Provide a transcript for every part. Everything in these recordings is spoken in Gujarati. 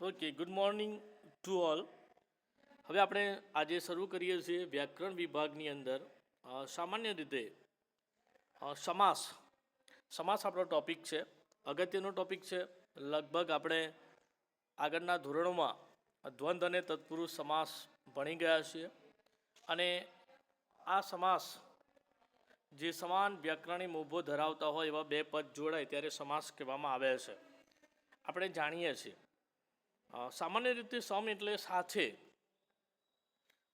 Okay good morning to all હવે આપણે આજે શરૂ કરીએ છીએ વ્યાકરણ વિભાગની અંદર. સામાન્ય રીતે સમાસ. સમાસ આપણો ટોપિક છે. અગત્યનો ટોપિક છે. લગભગ આપણે આગળના ધોરણોમાં દ્વંદ અને તત્પુરુષ સમાસ ભણી ગયા છીએ. અને આ સમાસ, જે સમાન વ્યાકરણી મોભો ધરાવતા હોય એવા બે પદ જોડાય ત્યારે સમાસ કહેવામાં આવે છે. આપણે જાણીએ છીએ સામાન્ય રીતે સમ એટલે સાથે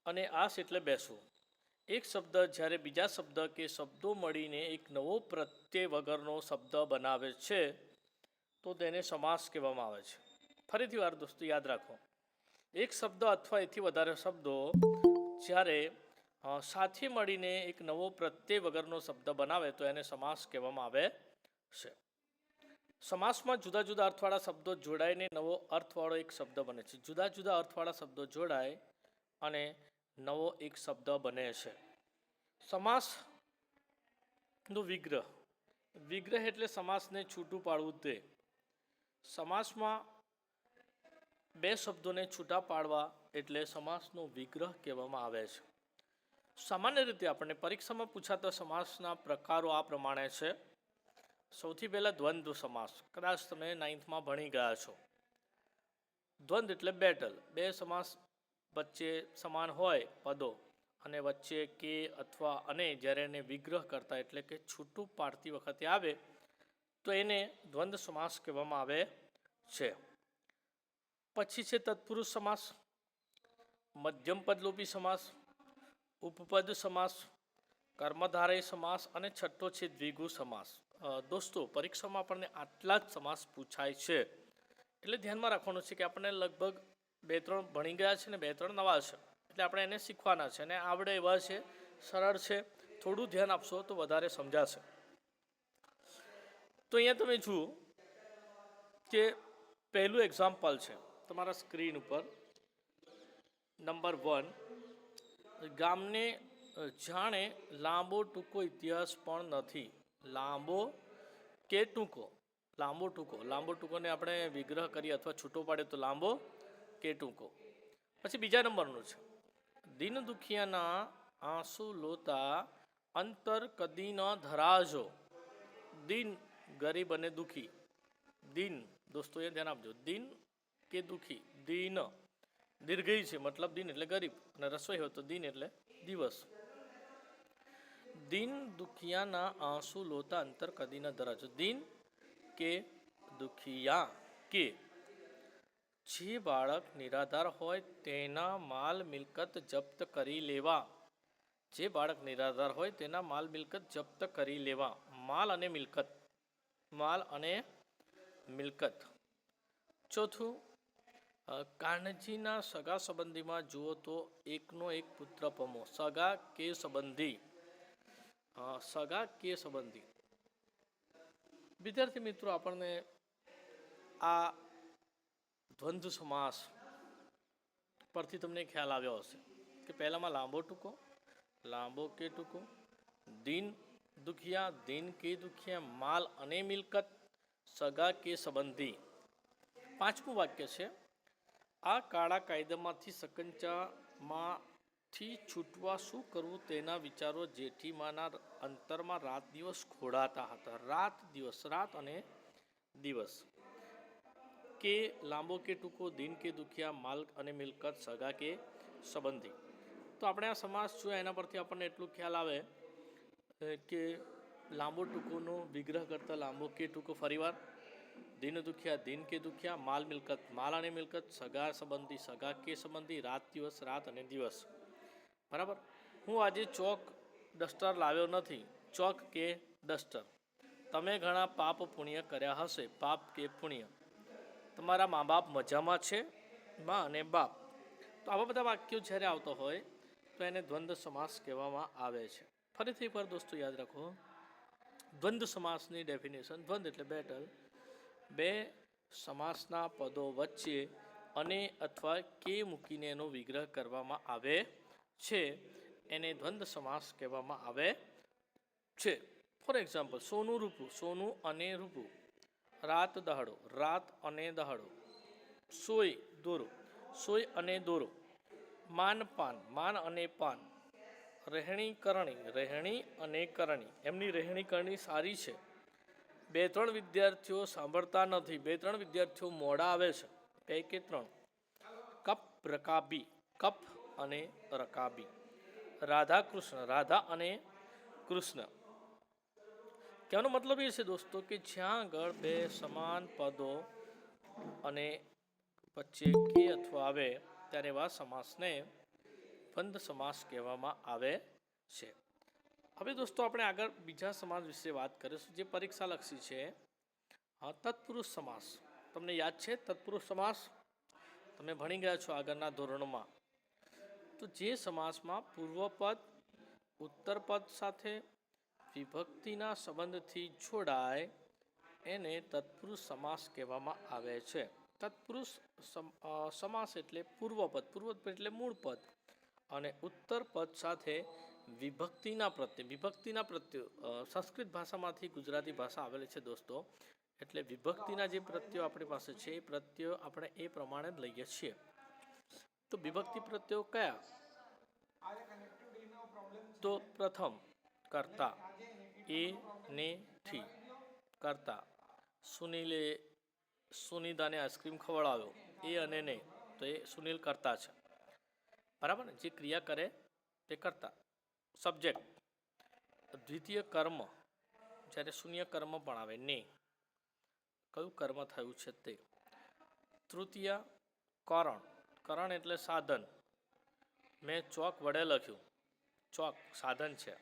અને આસ એટલે બેસવું એક શબ્દ જ્યારે બીજા શબ્દ કે શબ્દો મળીને એક નવો પ્રત્યય વગરનો શબ્દ બનાવે છે, તો તેને સમાસ કહેવામાં આવે છે. ફરીથી વાર દોસ્તો, યાદ રાખો. એક શબ્દ અથવા એથી વધારે શબ્દો જ્યારે સાથે મળીને એક નવો પ્રત્યય વગરનો શબ્દ બનાવે તો એને સમાસ કહેવામાં આવે છે. સમાસમાં જુદા જુદા અર્થવાળા શબ્દો જોડાઈને નવો અર્થવાળો એક શબ્દ બને છે. જુદા જુદા અર્થવાળા શબ્દો જોડાય અને નવો એક શબ્દ બને છે. સમાસનું વિગ્રહ. વિગ્રહ એટલે સમાસને છૂટું પાડવું તે. સમાસમાં બે શબ્દોને છૂટા પાડવા એટલે સમાસનો વિગ્રહ કહેવામાં આવે છે. સામાન્ય રીતે આપણને પરીક્ષામાં પૂછાતા સમાસના પ્રકારો આ પ્રમાણે છે. સૌથી પહેલાં દ્વંદ્વ સમાસ. કદાચ તમે નાઇન્થમાં ભણી ગયા છો. દ્વંદ એટલે બેટલ બે સમાસ વચ્ચે સમાન હોય પદો અને વચ્ચે કે અથવા અને જ્યારે એને વિગ્રહ કરતા એટલે કે છૂટું પાડતી વખતે આવે, તો એને દ્વંદ્વ સમાસ કહેવામાં આવે છે. પછી છે તત્પુરુષ સમાસ, મધ્યમ પદલોપી સમાસ, ઉપપદ સમાસ, કર્મધારય સમાસ અને છઠ્ઠો છે દ્વિગુ સમાસ. દોસ્તો, પરીક્ષામાં આપણને આટલા જ સમાસ પૂછાય છે. એટલે ધ્યાનમાં રાખવાનું છે કે આપણને લગભગ બે ત્રણ ભણી ગયા છે ને બે ત્રણ નવા છે. એટલે આપણે એને શીખવાના છે અને આવડે એવા છે, સરળ છે, થોડું ધ્યાન આપશો તો વધારે સમજાશે. તો અહીંયા તમે જુઓ કે પહેલું એક્ઝામ્પલ છે, તમારા સ્ક્રીન ઉપર. નંબર વન ગામને જાણે લાંબો ટૂંકો ઇતિહાસ પણ નથી. લાંબો કે ટૂંકો? લાંબો ટૂંકો. લાંબો ટૂંકોને આપણે વિગ્રહ કરીએ અથવા છૂટો પાડે તો લાંબો કે ટૂંકો? પછી બીજા નંબરનું છે. દિન દુખિયાના આંસુ લોતા અંતર કદી ન ધરાજો. દિન ગરીબ અને દુખી. દિન, દોસ્તો, એ ધ્યાન આપજો. દિન કે દુખી? દિન. દીર્ઘઈ છે, મતલબ દિન એટલે ગરીબ. અને રસોઈ હોય તો દિન એટલે દિવસ. દિન દુખિયાના આંસુ લોતા અંતર કદી ન દિન કે દુખિયા કે જે બાળક નિરાધાર હોય તેના માલ મિલકત જપ્ત કરી લેવા. જે બાળક નિરાધાર હોય તેના માલ મિલકત જપ્ત કરી લેવા. માલ અને મિલકત. માલ અને મિલકત. ચોથું કાનજીના સગા સંબંધીમાં જુઓ તો એકનો એક પુત્ર પમો. સગા કે સંબંધી? સગા કે સંબંધી? વિદ્યાર્થી મિત્રો, આપણને આ દ્વંદ્વ સમાસ પરથી તમને ખ્યાલ આવ્યો હશે કે પહેલાંમાં લાંબો ટૂંકો, લાંબો કે ટૂંકો, દિન દુખિયા, દિન કે દુખિયા, માલ અને મિલકત, સગા કે સંબંધી. પાંચમું વાક્ય છે, આ કાળા કાયદામાંથી સકંચામાંથી છૂટવા શું કરવું તેના વિચારો જેઠીમાના અંતરમાં રાત દિવસ ખોડાતા હતા. રાત દિવસ, રાત અને દિવસ. કે લાંબો કે ટૂંકો, દિન કે દુખિયા માલ અને મિલકત, સગા કે સંબંધી. તો આપણે આ સમાસ જોયા એના પરથી આપણને એટલું ખ્યાલ આવે કે લાંબો ટૂંકોનો વિગ્રહ કરતાં લાંબો કે ટૂંકો ફરીવાર દિન દુખ્યા, દિન કે દુખ્યા, માલ મિલકત, માલ અને મિલકત, સગા સંબંધી, સગા કે સંબંધી, રાત દિવસ, રાત અને દિવસ. બરાબર? હું આજે ચોક ડસ્ટર લાવ્યો નથી. ચોક કે ડસ્ટર? તમે ઘણા પાપ પુણ્ય કર્યા હશે. પાપ કે પુણ્ય? તમારા મા બાપ મજામાં છે? મા અને બાપ? તો આવા બધા વાક્યો જ્યારે આવતો હોય, તો એને દ્વંદ્વ સમાસ કહેવામાં આવે છે. ફરીથી એકવાર દોસ્તો યાદ રાખો. દ્વંદ્વ સમાસની ડેફિનેશન દ્વંદ્વ એટલે બેટલ બે સમાસના પદો વચ્ચે અને અથવા કે મૂકીને એનો વિગ્રહ કરવામાં આવે છે, એને દ્વંદ્વ સમાસ કહેવામાં આવે છે. ફોર એક્ઝામ્પલ સોનું રૂપું, સોનું અને રૂપું. રાત દહાડો, રાત અને દહાડો. સોય, દોરો. સોય અને દોરો. માન, પાન, માન અને પાન. રહેણી, કરણી, રહેણી અને કરણી. એમની રહેણી, કરણી સારી છે. બે, ત્રણ વિદ્યાર્થીઓ સાંભળતા નથી. બે, ત્રણ વિદ્યાર્થીઓ મોડા આવે છે. બે કે ત્રણ. કપ રકાબી કપ અને રકાબી. રાધા કૃષ્ણ, રાધા અને કૃષ્ણ. કહેવાનો મતલબ એ છે દોસ્તો કે જ્યાં આગળ બે સમાન પદો અને વચ્ચે કે અથવા આવે ત્યારે એવા સમાસને બંધ સમાસ કહેવામાં આવે છે. હવે દોસ્તો આપણે આગળ બીજા સમાસ વિશે વાત કરીશું જે પરીક્ષા લક્ષી છે તત્પુરુષ સમાસ. તમને યાદ છે? તત્પુરુષ સમાસ? તમે ભણી ગયા છો આગળના ધોરણોમાં. તો જે સમાસમાં પૂર્વપદ, ઉત્તરપદ સાથે વિભક્તિના સંબંધથી જોડાય, એને તત્પુરુષ સમાસ કહેવામાં આવે છે. તત્પુરુષ સમાસ એટલે પૂર્વપદ પૂર્વપદ એટલે મૂળ પદ અને ઉત્તર પદ સાથે વિભક્તિના પ્રત્યે વિભક્તિના પ્રત્યે સંસ્કૃત ભાષામાંથી ગુજરાતી ભાષા આવેલી છે દોસ્તો. એટલે વિભક્તિના જે પ્રત્યયો આપણી પાસે છે, એ પ્રત્યયો આપણે એ પ્રમાણે જ લઈએ છીએ. તો વિભક્તિ પ્રત્યયો કયા? તો પ્રથમ, કરતા. એ, ને, થી. કરતા. સુનિલે સુનિતાને આઈસ્ક્રીમ ખવડાવ્યો. એ અને ને. તો એ સુનિલ કરતા છે. બરાબર ને? જે ક્રિયા કરે તે કરતા. સબ્જેક્ટ. દ્વિતીય કર્મ. જ્યારે શૂન્ય કર્મ પણ આવે ને. કયું કર્મ થયું છે તે? તૃતીય કરણ. કરણ એટલે સાધન. મેં ચોક વડે લખ્યું. ચોક સાધન છે.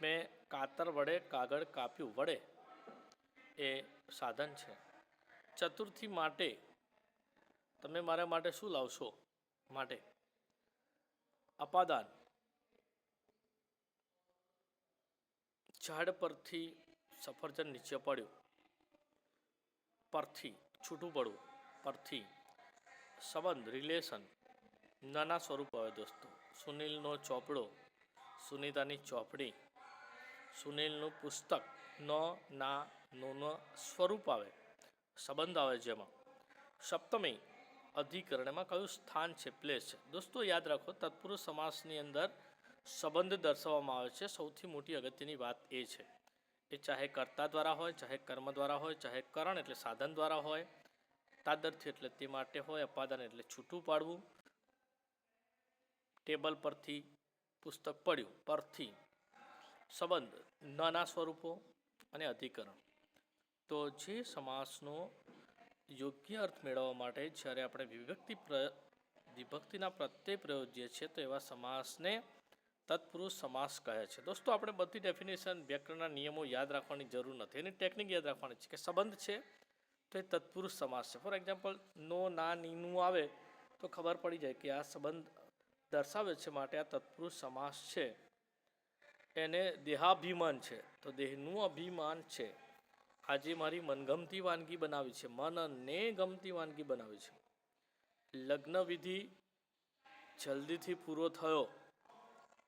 મેં કાતર વડે કાગળ કાપ્યું. વડે એ સાધન છે. ચતુર્થી માટે તમે મારા માટે શું લાવશો? માટે અપાદાન. ઝાડ પરથી સફરજન નીચે પડ્યું. પરથી છૂટું પડવું. પરથી સંબંધ રિલેશન નાના સ્વરૂપ આવે દોસ્તો. સુનિલનો ચોપડો, સુનિતાની ચોપડી. સુનિલનું પુસ્તક ન, ના, નું સ્વરૂપ આવે. સંબંધ આવે જેમાં. સપ્તમી અધિકરણમાં કયું સ્થાન છે પ્લેસ છે? દોસ્તો, યાદ રાખો, તત્પુરુષ સમાસની અંદર સંબંધ દર્શાવવામાં આવે છે. સૌથી મોટી અગત્યની વાત એ છે. એ ચાહે કર્તા દ્વારા હોય, ચાહે કર્મ દ્વારા હોય, ચાહે કરણ એટલે સાધન દ્વારા હોય તાદરથી એટલે તે માટે હોય, અપાદાન એટલે છૂટું પાડવું. ટેબલ પરથી પુસ્તક પડ્યું, પરથી સંબંધ, નાના સ્વરૂપો અને અધિકરણ. તો જે સમાસનો યોગ્ય અર્થ મેળવવા માટે જ્યારે આપણે વિભક્તિ પ્ર, વિભક્તિના પ્રત્યય પ્રયોજીએ છીએ, તો એવા સમાસને તત્પુરુષ સમાસ કહે છે. દોસ્તો, આપણે બધી ડેફિનેશન વ્યાકરણના નિયમો યાદ રાખવાની જરૂર નથી. એની ટેકનિક યાદ રાખવાની છે કે સંબંધ છે તો એ તત્પુરુષ સમાસ છે. ફોર એક્ઝામ્પલ નો, ના નીનું આવે તો ખબર પડી જાય કે આ સંબંધ દર્શાવે છે માટે આ તત્પુરુષ સમાસ છે. એને દેહાભિમાન છે. તો દેહનું અભિમાન છે. આજે મારી મનગમતી વાનગી બનાવી છે. મનને ગમતી વાનગી બનાવી છે. લગ્ન વિધિ જલ્દીથી પૂરો થયો.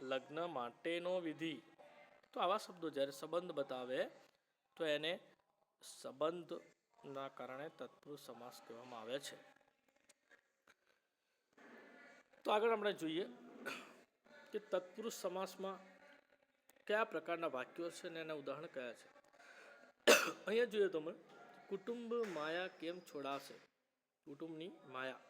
લગ્ન માટેનો વિધિ. તો આવા શબ્દો જ્યારે સંબંધ બતાવે, તો એને સંબંધના કારણે તત્પુરુષ સમાસ કહેવામાં આવે છે. તો આગળ આપણે જોઈએ કે તત્પુરુષ સમાસમાં કયા પ્રકારના વાક્યો છે અને એના ઉદાહરણ કયા છે. અહીંયા જોઈએ તમે કુટુંબ માયા કેમ છોડાશે? કુટુંબની માયા.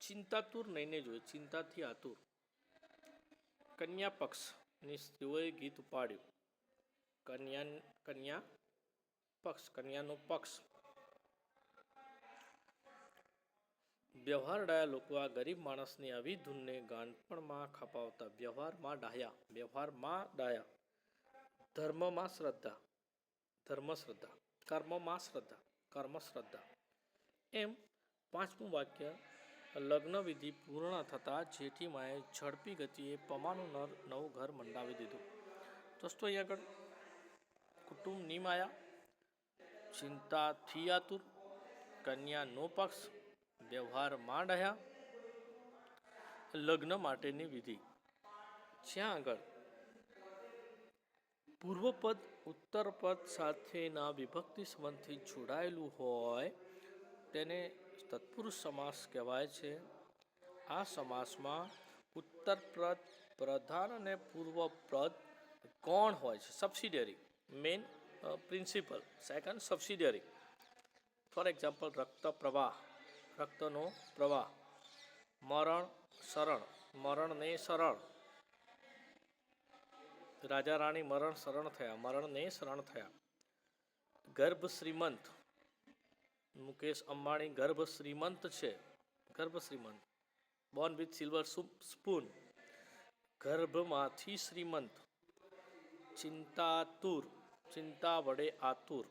ચિંતાતુર નહીને જોઈએ ચિંતાથી આતુર. કન્યા પક્ષની સ્ત્રીઓએ ગીત ઉપાડ્યું. કન્યા કન્યા પક્ષ, કન્યાનો પક્ષ. વ્યવહાર ડાયા લોકો આ ગરીબ માણસની આવી ધૂનને ગાનપણમાં ખપાવતા. વ્યવહારમાં ડાયા વ્યવહારમાં ડાયા. ધર્મમાં શ્રદ્ધા ધર્મ શ્રદ્ધા કર્મમાં શ્રદ્ધા કર્મ શ્રદ્ધા એમ પાંચમું વાક્ય લગ્ન વિધિ પૂર્ણ થતાં જેઠી માએ ઝડપી ગતિએ પમાનું નર નવું ઘર મંડાવી દીધું. દોસ્તો અહીંયા આગળ? કુટુંબની ચિંતા ચિંતાથી આતુર કન્યાનો પક્ષ? વ્યવહાર માંડયા લગ્ન માટેની વિધિ. જ્યાં આગળ? પૂર્વપદ, ઉત્તરપદ સાથેના વિભક્તિ સંબંધથી જોડાયેલું હોય, તેને તત્પુરુષ સમાસ કહેવાય છે. આ સમાસમાં ઉત્તરપ્રદ પ્રધાન અને પૂર્વપ્રદ કોણ હોય છે? Main principal second subsidiary for example રક્ત પ્રવાહ રક્તનો પ્રવાહ મરણ શરણ મરણને શરણ રાજા રાણી મરણ શરણ થયા મરણને શરણ થયા ગર્ભ શ્રીમંત મુકેશ અંબાણી ગર્ભ શ્રીમંત છે. ગર્ભ શ્રીમંત બોર્ન વિથ સિલ્વર સ્પૂન ગર્ભમાંથી શ્રીમંત ચિંતાતુર ચિંતા વડે આતુર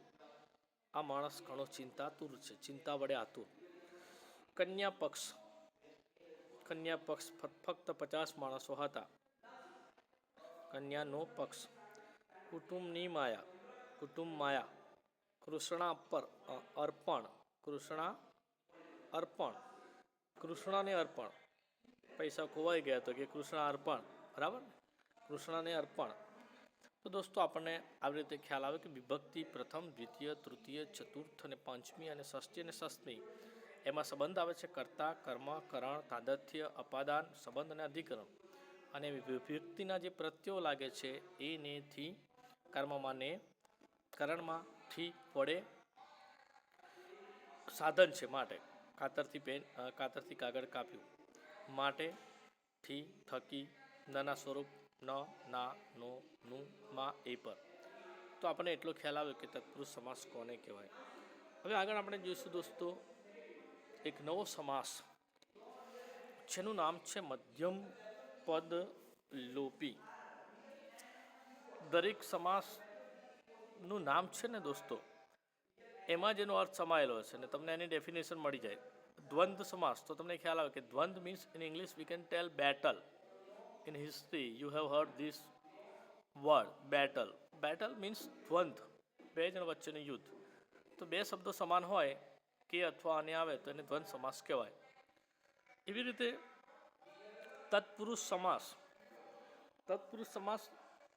આ માણસ ઘણો ચિંતાતુર છે ચિંતા વડે આતુર કન્યા પક્ષ કન્યા પક્ષ ફ- ફક્ત પચાસ માણસો હતા કન્યાનો પક્ષ કુટુંબની માયા કુટુંબ માયા કૃષ્ણા પર અ, અર્પણ કૃષ્ણા અર્પણ કૃષ્ણને અર્પણ પૈસા ખોવાઈ ગયા તો કે કૃષ્ણ અર્પણ બરાબર ને? કૃષ્ણને અર્પણ તો દોસ્તો, આપણને આવી રીતે ખ્યાલ આવે કે વિભક્તિ પ્રથમ, દ્વિતીય, તૃતીય, ચતુર્થ અને પંચમી અને ષષ્ઠી અને ષષ્ઠમી એમાં સંબંધ આવે છે કર્તા, કર્મ, કરણ, તાદથ્ય, અપાદાન, સંબંધ અને અધિકરણ. અને વિભક્તિના જે પ્રત્યયો લાગે છે એનેથી કર્મમાં ને, કરણમાં થી વડે સાધન છે માટે. કાતરથી પેન કાતરથી કાગળ કાપ્યું. માટે થી થકી નાના સ્વરૂપ ન, ના, નો, નું, માં, એ પર. તો આપણને એટલો ખ્યાલ આવ્યો કે તત્પુરુષ સમાસ કોને કહેવાય? હવે આગળ આપણે જોઈશું દોસ્તો, એક નવો સમાસ, જેનું નામ છે મધ્યમ પદ લોપી. દરેક સમાસનું નામ છે ને દોસ્તો, એમાં જેનો અર્થ સમાયેલો છે ને તમને એની ડેફિનેશન મળી જાય. દ્વંદ સમાસ, તો તમને ખ્યાલ આવે કે દ્વંદ means in English we can tell battle in history you have heard this word battle battle means દ્વંદ. બે જણ વચ્ચેનું યુદ્ધ. તો બે શબ્દો સમાન હોય, કે અથવા અને આવે, તો એને દ્વંદ સમાસ કહેવાય. એવી રીતે તત્પુરુષ સમાસ. તત્પુરુષ સમાસ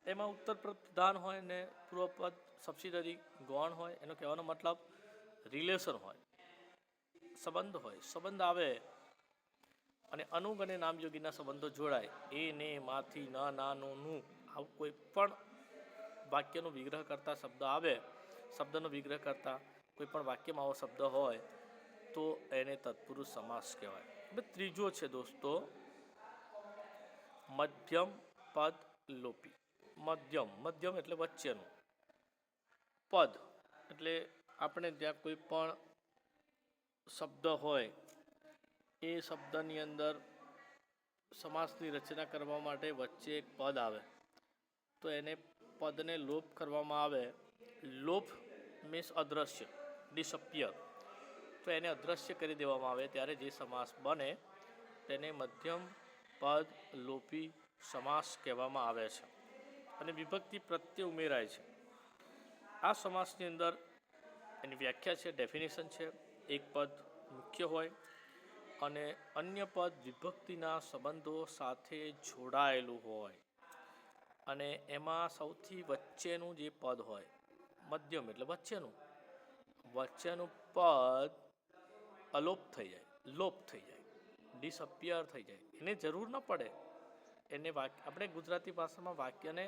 એમાં ઉત્તર પ્રધાન હોય ને પૂર્વપદ સબસિડરી ગૌણ હોય, એનો કહેવાનો મતલબ રિલેશન હોય. સંબંધ હોય. સંબંધ આવે અને અનુગ અને નામયોગીના સંબંધો જોડાય. એ, ને, માંથી, ન ના નો નું આવું કોઈ પણ વાક્યનો વિગ્રહ કરતા શબ્દ આવે, શબ્દનો વિગ્રહ કરતા કોઈ પણ વાક્યમાં આવો શબ્દ હોય, તો એને તત્પુરુષ સમાસ કહેવાય. હવે ત્રીજો છે દોસ્તો, મધ્યમ પદ લોપી. મધ્યમ મધ્યમ એટલે વચ્ચેનું. પદ એટલે આપણે ત્યાં કોઈ પણ શબ્દ હોય એ શબ્દની અંદર સમાસની રચના કરવા માટે વચ્ચે એક પદ આવે. તો એને પદને લોપ કરવામાં આવે. લોપ મીન્સ અદ્રશ્ય ડિસઅપિયર તો એને અદ્રશ્ય કરી દેવામાં આવે ત્યારે જે સમાસ બને તેને મધ્યમ પદ લોપી સમાસ કહેવામાં આવે છે. અને વિભક્તિ પ્રત્યે ઉમેરાય છે. આ સમાસની અંદર એની વ્યાખ્યા છે ડેફિનેશન છે. એક પદ મુખ્ય હોય અને અન્ય પદ વિભક્તિના સંબંધો સાથે જોડાયેલું હોય. અને એમાં સૌથી વચ્ચેનું જે પદ હોય, મધ્યમ એટલે વચ્ચેનું વચ્ચેનું પદ અલોપ થઈ જાય, લોપ થઈ જાય ડિસઅપિયર થઈ જાય. એને જરૂર ન પડે. એને વાક્ય, આપણે ગુજરાતી ભાષામાં વાક્યને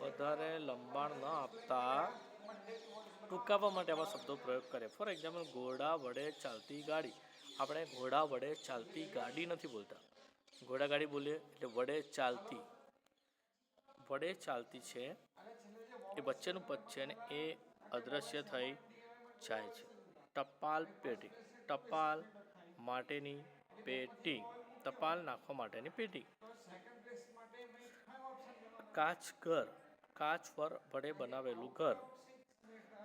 વધારે લંબાણ ન આપતા ટૂંકાવવા માટે આવા શબ્દો પ્રયોગ કરે ફોર એક્ઝામ્પલ ઘોડા વડે ચાલતી ગાડી. આપણે ઘોડા વડે ચાલતી ગાડી નથી બોલતા. ઘોડા ગાડી બોલીએ એટલે વડે ચાલતી. વડે ચાલતી છે, એ વચ્ચેનું પદ છે અને એ અદૃશ્ય થઈ જાય છે. ટપાલ પેટી, ટપાલ માટેની પેટી, ટપાલ નાખવા માટેની પેટી. કાચ ઘર, કાચ પર વડે બનાવેલું ઘર.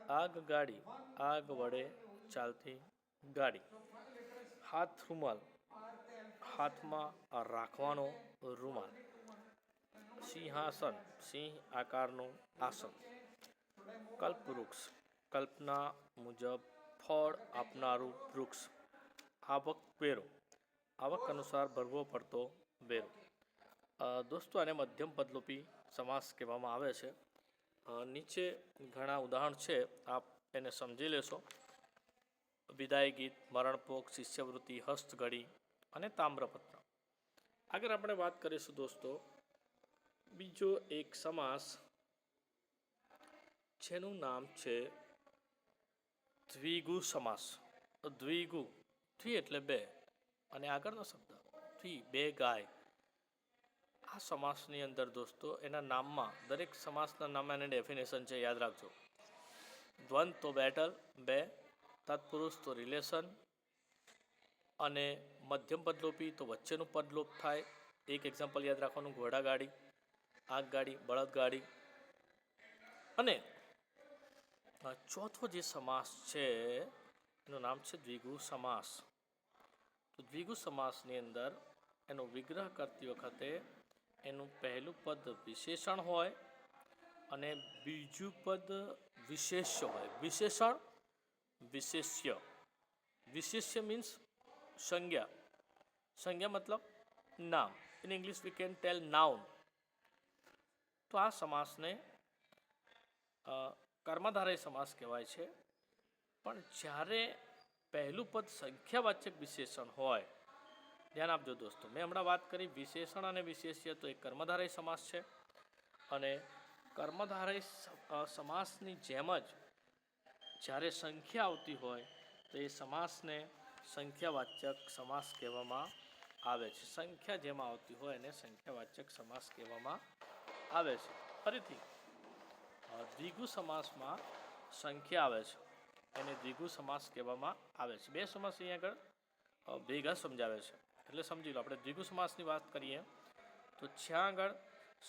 આગ ગાડી, આગ વડે ચાલતી ગાડી. હાથ રૂમાલ. હાથમાં રાખવાનો રૂમાલ. સિંહાસન, સિંહ આકારનું આસન. કલ્પવૃક્ષ. કલ્પના મુજબ ફળ આપનારું વૃક્ષ. આવક વેરો. આવક અનુસાર ભરવો પડતો વેરો. દોસ્તો, આને મધ્યમ પદલોપી સમાસ કહેવામાં આવે છે. નીચે ઘણા ઉદાહરણ છે. આપ એને સમજી લેશો. વિદાય ગીત, મરણપોક, શિષ્યવૃત્તિ, હસ્તઘડી અને તામ્રપત્ર. આગળ આપણે વાત કરીશું દોસ્તો, બીજો એક સમાસ જેનું નામ છે દ્વિગુ સમાસ. દ્વિગુ, દ્વિ એટલે બે અને આગળનો શબ્દ, દ્વિ, બે ગાય. આ સમાસની અંદર દોસ્તો, એના નામમાં, દરેક સમાસના નામ એને ડેફિનેશન છે, યાદ રાખજો. દ્વંદ તો બેટલ બે તત્પુરુષ તો રિલેશન અને મધ્યમ પદલોપી તો વચ્ચેનું પદલોપ થાય. એક એક્ઝામ્પલ યાદ રાખવાનું ઘોડાગાડી આગગાડી આગ ગાડી, બળદ અને ચોથો જે સમાસ છે, એનું નામ છે દ્વિગુ સમાસ. તો દ્વિગુ સમાસની અંદર એનો વિગ્રહ કરતી વખતે એનું પહેલું પદ વિશેષણ હોય અને બીજું પદ વિશેષ્ય હોય. વિશેષણ વિશેષ્ય વિશેષ્ય મીન્સ સંજ્ઞા સંજ્ઞા મતલબ નામ in English we can tell noun તો આ સમાસને કર્મધારય સમાસ કહેવાય છે પણ જ્યારે પહેલું પદ સંખ્યાવાચક વિશેષણ હોય ધ્યાન આપજો દોસ્તો મેં હમણાં વાત કરી વિશેષણ અને વિશેષ્ય તો એક કર્મધારય સમાસ છે અને કર્મધારય સમાસની જેમ જ જ્યારે સંખ્યા આવતી હોય, તો એ સમાસને સંખ્યાવાચક સમાસ કહેવામાં આવે છે. સંખ્યા જેમાં આવતી હોય એને સંખ્યાવાચક સમાસ કહેવામાં આવે છે. ફરીથી દ્વિગુ સમાસમાં સંખ્યા આવે છે. એને દ્વિગુ સમાસ કહેવામાં આવે છે. બે સમાસ અહીંયા આગળ ભેગા સમજાવે છે. એટલે સમજી લો, આપણે દ્વિગુ સમાસની વાત કરીએ, તો જ્યાં આગળ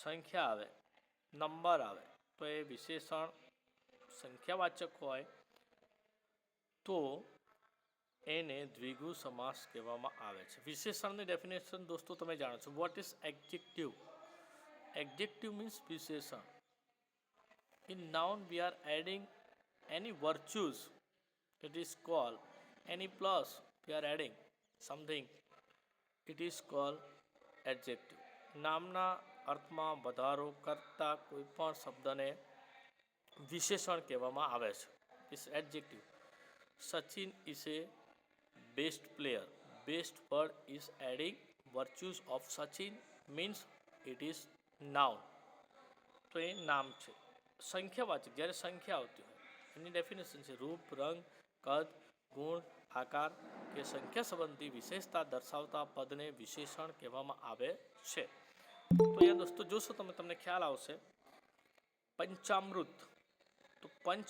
સંખ્યા આવે, નંબર આવે, તો એ વિશેષણ સંખ્યાવાચક હોય તો એને દ્વિગુ સમાસ કહેવામાં આવે છે. વિશેષણની ડેફિનેશન દોસ્તો તમે જાણો છો. What is adjective adjective means વિશેષણ. In noun we are adding any virtues it is call any plus we are adding something it is call adjective નામના અર્થમાં વધારો કરતા કોઈ પણ શબ્દને વિશેષણ કહેવામાં આવે છે. Is adjective Sachin is a best player best word is adding virtues of Sachin means it is noun તો એ નામ છે સંખ્યાવાચક જ્યારે સંખ્યા આવતી હોય એની ડેફિનેશન છે રૂપ રંગ કદ ગુણ આકાર કે સંખ્યા સંબંધી વિશેષતા દર્શાવતા પદને વિશેષણ કહેવામાં આવે છે। તો અહીંયા દોસ્તો જોશો તમે તમને ખ્યાલ આવશે પંચામૃત તો પંચ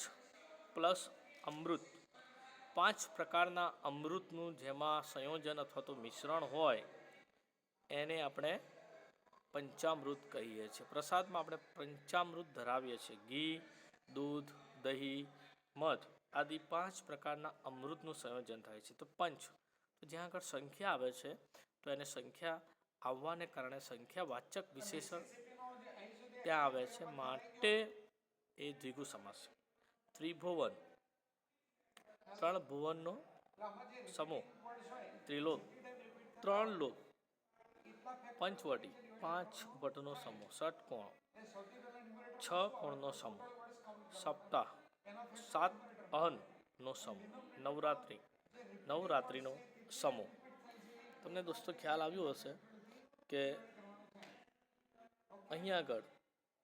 પ્લસ અમૃત પાંચ પ્રકારના અમૃતનું જેમાં સંયોજન અથવા તો મિશ્રણ હોય, એને આપણે પંચામૃત કહીએ છીએ. પ્રસાદમાં આપણે પંચામૃત ધરાવીએ છીએ. ઘી, દૂધ, દહીં, મધ આદિ પાંચ પ્રકારના અમૃતનું સંયોજન થાય છે. તો પંચ. તો જ્યાં આગળ સંખ્યા આવે છે, તો એને સંખ્યા આવવાને કારણે સંખ્યાવાચક વિશેષણ ત્યાં આવે છે. માટે એ દ્વિગુ સમાસ. ત્રિભુવન. ત્રણ ભુવનનો સમૂહ, ત્રિલોક, ત્રણ લોક, પંચવટી, પાંચ વટનો સમૂહ ષટકોણ છ કોણનો સમૂહ, સપ્તાહ, સાત અહનનો સમૂહ, નવરાત્રિ, નવરાત્રિનો સમૂહ. તમને દોસ્તો ખ્યાલ આવ્યો હશે કે અહીંયા આગળ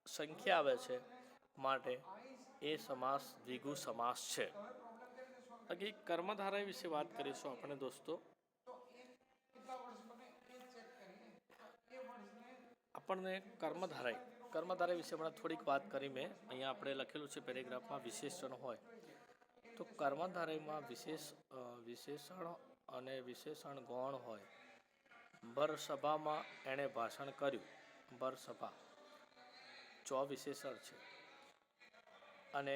સંખ્યા આવે છે માટે એ સમાસ, દ્વિગુ સમાસ છે. બાકી કર્મધારા વિશે વાત કરીશું આપણે દોસ્તો. આપણને કર્મધારાય, કર્મધારય વિશે હમણાં થોડીક વાત કરી મેં. અહીંયા આપણે લખેલું છે પેરેગ્રાફમાં વિશેષણ હોય. તો કર્મધારયમાં વિશેષ વિશેષણ અને વિશેષણ ગૌણ હોય. ભરસભામાં એણે ભાષણ કર્યું. ભરસભા ચો વિશેષણ છે. અને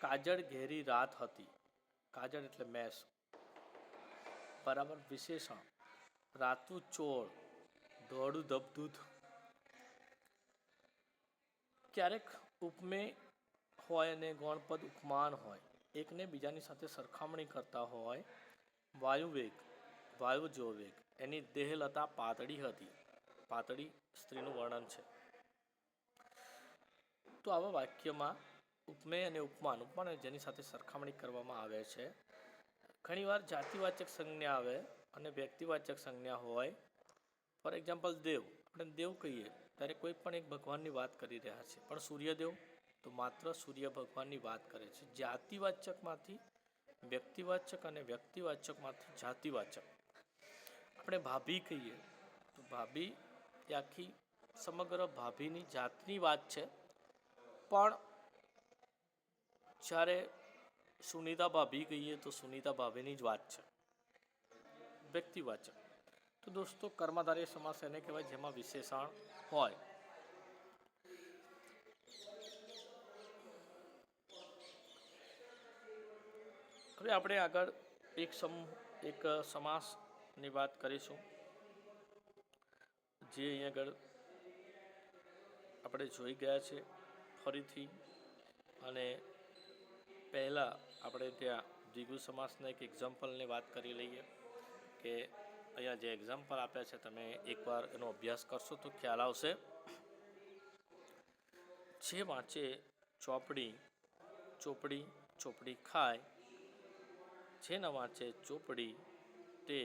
કાજળ ઘેરી રાત હતી. કાજળ એટલે મેષ બરાબર, વિશેષણ. રાતું ચોળ, દોડું ધબધૂત ક્યારેક ઉપમેય હોય અને ગૌણપદ ઉપમાન હોય, એકને બીજાની સાથે સરખામણી કરતા હોય વાયુવેગ વાયુ જેવો વેગ, એની દેહલતા પાતળી હતી. પાતળી સ્ત્રીનું વર્ણન છે. તો આવા વાક્યમાં ઉપમેય અને ઉપમાન ઉપમાન જેની સાથે સરખામણી કરવામાં આવે છે. ઘણીવાર જાતિવાચક સંજ્ઞા આવે અને વ્યક્તિવાચક સંજ્ઞા હોય. ફોર એક્ઝામ્પલ દેવ, આપણે દેવ કહીએ ત્યારે કોઈ પણ એક ભગવાનની વાત કરી રહ્યા છે. પણ સૂર્યદેવ તો માત્ર સૂર્ય ભગવાનની વાત કરે છે. જાતિવાચકમાંથી વ્યક્તિવાચક અને વ્યક્તિવાચકમાંથી જાતિવાચક. આપણે ભાભી કહીએ તો ભાભી એ આખી સમગ્ર ભાભીની જાતની વાત છે. પણ જ્યારે સુનિતા ભાભી કહીએ તો સુનિતા ભાભીની જ વાત છે. વ્યક્તિવાચક તો દોસ્તો કર્માધારી સમાસ એને કહેવાય જેમાં વિશેષણ હોય. હવે આપણે આગળ એક સમ, એક સમાસની વાત કરીશું. જે અહીંયા આગળ આપણે જોઈ ગયા છે. ફરીથી અને પહેલાં આપણે ત્યાં દ્વિગુ સમાસના એક એક્ઝામ્પલની વાત કરી લઈએ કે અહીંયા જે એક્ઝામ્પલ આપ્યા છે તમે એકવાર એનો અભ્યાસ કરશો તો ખ્યાલ આવશે. જે વાંચે ચોપડી ચોપડી ચોપડી ખાય, જે ન વાંચે ચોપડી તે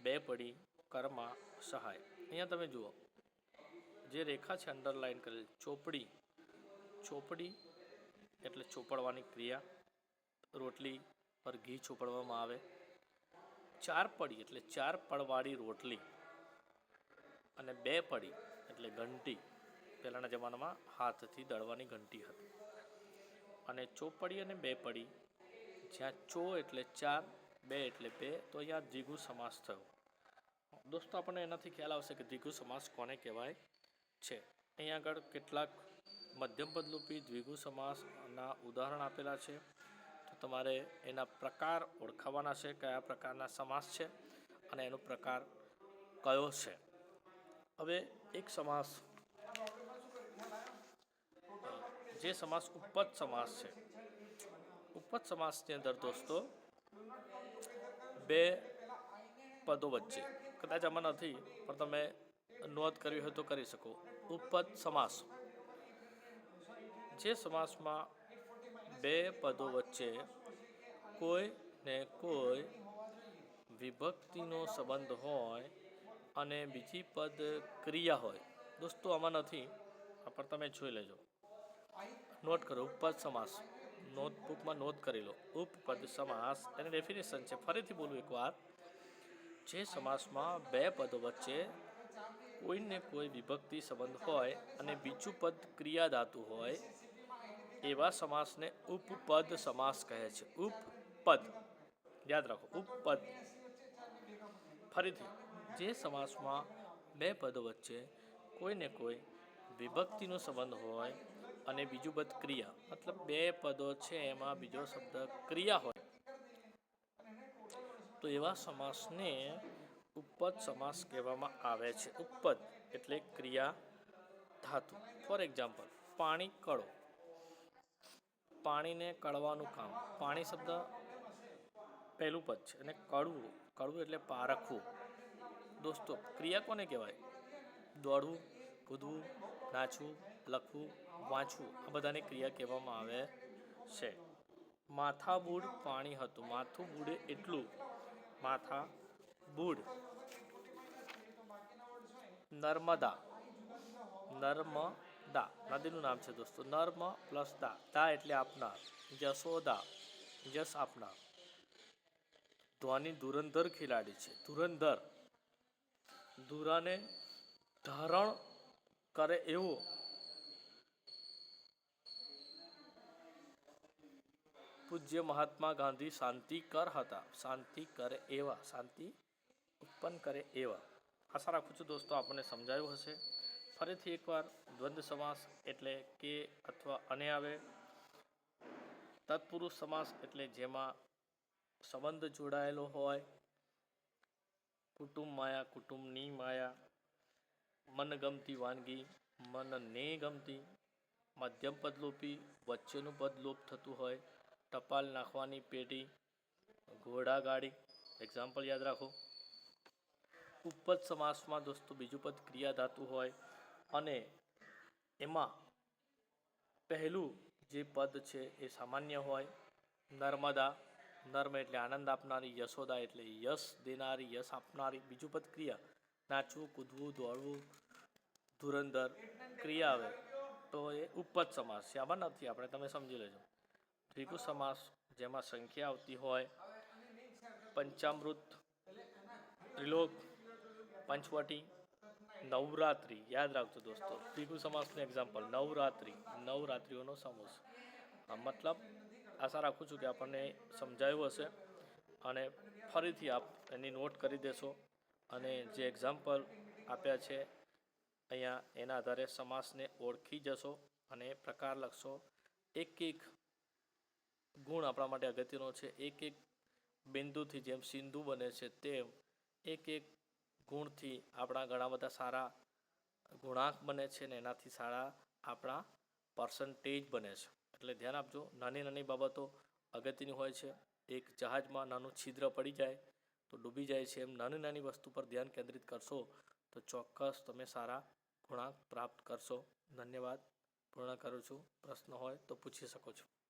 બે પડી કર્મા સહાય. અહીંયા તમે જુઓ, જે રેખા છે અંડરલાઈન કરેલ, ચોપડી ચોપડી એટલે ચોપડવાની ક્રિયા. રોટલી પર ઘી ચોપડવામાં આવે. ચાર પડી એટલે ચાર પડવાળી રોટલી અને બે પડી એટલે ઘંટી. પહેલાંના જમાનામાં હાથથી દળવાની ઘંટી હતી. અને ચોપડી અને બે પડી. જ્યાં ચો એટલે ચાર, બે એટલે બે, તો અહીંયા દ્વિગુ સમાસ થયો. દોસ્તો, આપણને એનાથી ખ્યાલ આવશે કે દ્વિગુ સમાસ કોને કહેવાય છે? અહીંયા આગળ કેટલાક મધ્યમ પદરૂપી દ્વિગુ સમાસના ઉદાહરણ આપેલા છે. તો તમારે એના પ્રકાર ઓળખાવાના છે, કયા પ્રકારના સમાસ છે અને એનો પ્રકાર કયો છે. હવે એક સમાસ, જે સમાસ ઉપજ સમાસ છે. ઉપજ સમાસની અંદર દોસ્તો, બે પદો વચ્ચે, કદાચ આમાં નથી, પણ તમે નોંધ કરવી હોય તો કરી શકો. ઉપજ સમાસ. જે સમાસમાં બે પદો વચ્ચે કોઈ ને કોઈ વિભક્તિનો સંબંધ હોય અને બીજી પદ ક્રિયા હોય, દોસ્તો, આમાં નથી, આ પણ તમે જોઈ લેજો. નોટ કરો, ઉપપદ સમાસ. નોટબુકમાં નોંધ કરી લો. ઉપપદ સમાસ, એની ડેફિનેશન છે. ફરીથી બોલું એકવાર. જે સમાસમાં બે પદો વચ્ચે કોઈને કોઈ વિભક્તિ સંબંધ હોય અને બીજું પદ ક્રિયા ધાતુ હોય એવા સમાસને ઉપપદ સમાસ કહે છે. ઉપપદ. યાદ રાખો, ઉપપદ. ફરીથી, જે સમાસમાં બે પદો વચ્ચે કોઈને કોઈ વિભક્તિનો સંબંધ હોય અને બીજું પદ ક્રિયા, મતલબ બે પદો છે એમાં બીજો શબ્દ ક્રિયા હોય. તો એવા સમાસને ઉપપદ સમાસ કહેવામાં આવે છે. ઉપપદ એટલે ક્રિયા ધાતુ. ફોર એક્ઝામ્પલ, પાણી કળો. પાણીને કળવાનું કામ. પાણી શબ્દ પહેલું પદ છે અને કળવું કળવું એટલે પારખવું. દોસ્તો, ક્રિયા કોને કહેવાય? દોડવું, કૂદવું, નાચવું, લખવું, વાંચવું, આ બધાની ક્રિયા કહેવામાં આવે છે. માથા બૂડ પાણી હતું. માથું બૂડે એટલું. માથા બૂડ. નર્મદા. નર્મદા નદીનું નામ છે દોસ્તો, નર્મ પ્લસ દા. દા એટલે આપનાર જશોદા જસ આપનાર. ધ્વની ધુરંધર ખેલાડી છે, ધુરંધર. ધુરાને ધારણ કરે એવો. પૂજ્ય મહાત્મા ગાંધી શાંતિકર હતા, શાંતિ કરે એવા, શાંતિ ઉત્પન્ન કરે એવા. આશા રાખું છું દોસ્તો, આપણને સમજાયું હશે. ફરીથી એકવાર દ્વંદ્વ સમાસ એટલે કે અથવા અને આવે. તત્પુરુષ સમાસ એટલે જેમાં સંબંધ જોડાયેલો હોય. કુટુંબ માયા, કુટુંબની માયા. મનગમતી વાનગી, મનને ગમતી. મધ્યમ પદલોપી, વચ્ચેનું પદ લોપ થતું હોય. ટપાલ નાખવાની પેટી ઘોડાગાડી એક્ઝામ્પલ યાદ રાખો. ઉપપદ સમાસમાં દોસ્તો બીજું પદ ક્રિયા ધાતુ હોય. અને એમાં પહેલું જે પદ છે એ સામાન્ય હોય. નર્મદા, નર્મ એટલે આનંદ આપનારી, યશોદા એટલે યશ દેનારી, યશ આપનારી. બીજું પદ ક્રિયા. નાચવું, કૂદવું, દોડવું, ધુરંધર ક્રિયા આવે. તો એ ઉપપદ સમાસ આમાં નથી. આપણે તમે સમજી લેજો. દ્વિગુ સમાસ જેમાં સંખ્યા આવતી હોય, પંચામૃત ત્રિલોક, પંચવટી નવરાત્રિ, યાદ રાખજો દોસ્તો. દ્વિગુ સમાસનું એક્ઝામ્પલ નવરાત્રિ, નવરાત્રિઓનો સમૂહ. મતલબ આશા રાખું છું કે આપણને સમજાયું હશે અને ફરીથી આપ એની નોટ કરી દેશો અને જે એક્ઝામ્પલ આપ્યા છે, અહીંયા એના આધારે સમાસને ઓળખી જશો અને પ્રકાર લખશો. એક એક ગુણ આપણા માટે અગત્યનો છે. એક એક બિંદુથી જેમ સિંધુ બને છે, તેમ એક એક ગુણથી આપણા ઘણા બધા સારા ગુણાંક બને છે ને એનાથી સારા આપણા પર્સન્ટેજ બને છે. એટલે ધ્યાન આપજો, નાની નાની બાબતો અગત્યની હોય છે. એક જહાજમાં નાનું છિદ્ર પડી જાય તો ડૂબી જાય છે એમ નાની નાની વસ્તુ પર ધ્યાન કેન્દ્રિત કરશો તો ચોક્કસ તમે સારા ગુણાંક પ્રાપ્ત કરશો. ધન્યવાદ. પૂર્ણ કરું છું. પ્રશ્ન હોય તો પૂછી શકો છો.